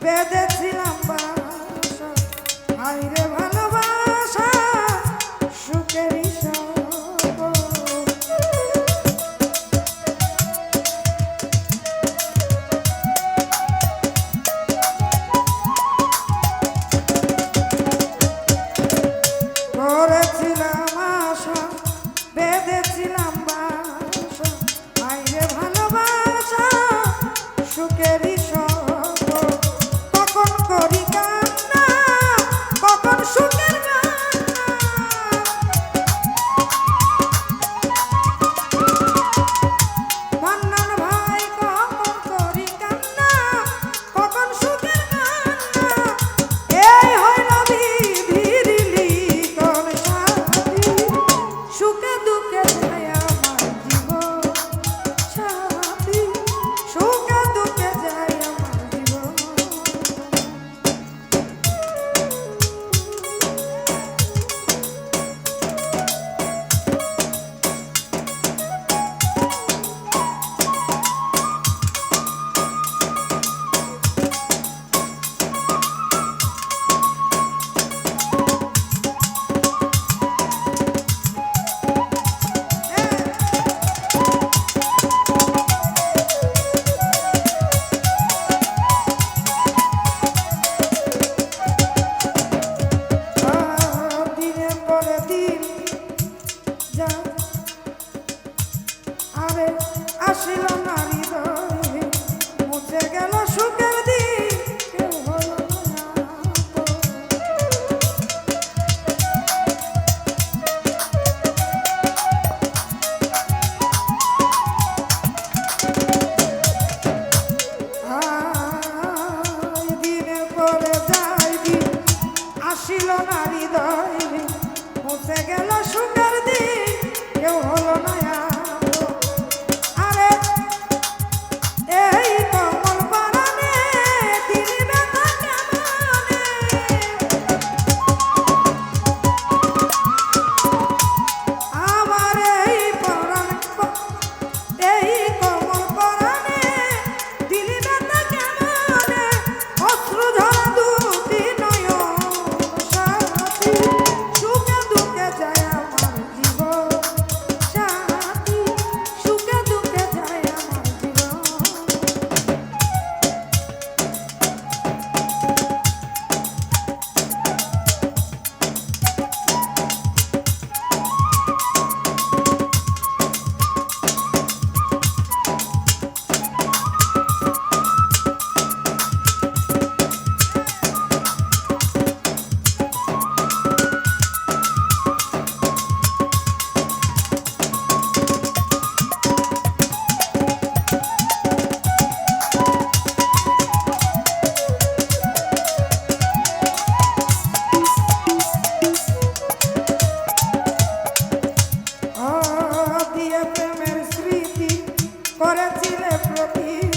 পেদেছিলাম ছিল না হৃদয় রে পৌঁছে গেল সুখের দিন কেউ হলো না করেছিলে প্রতি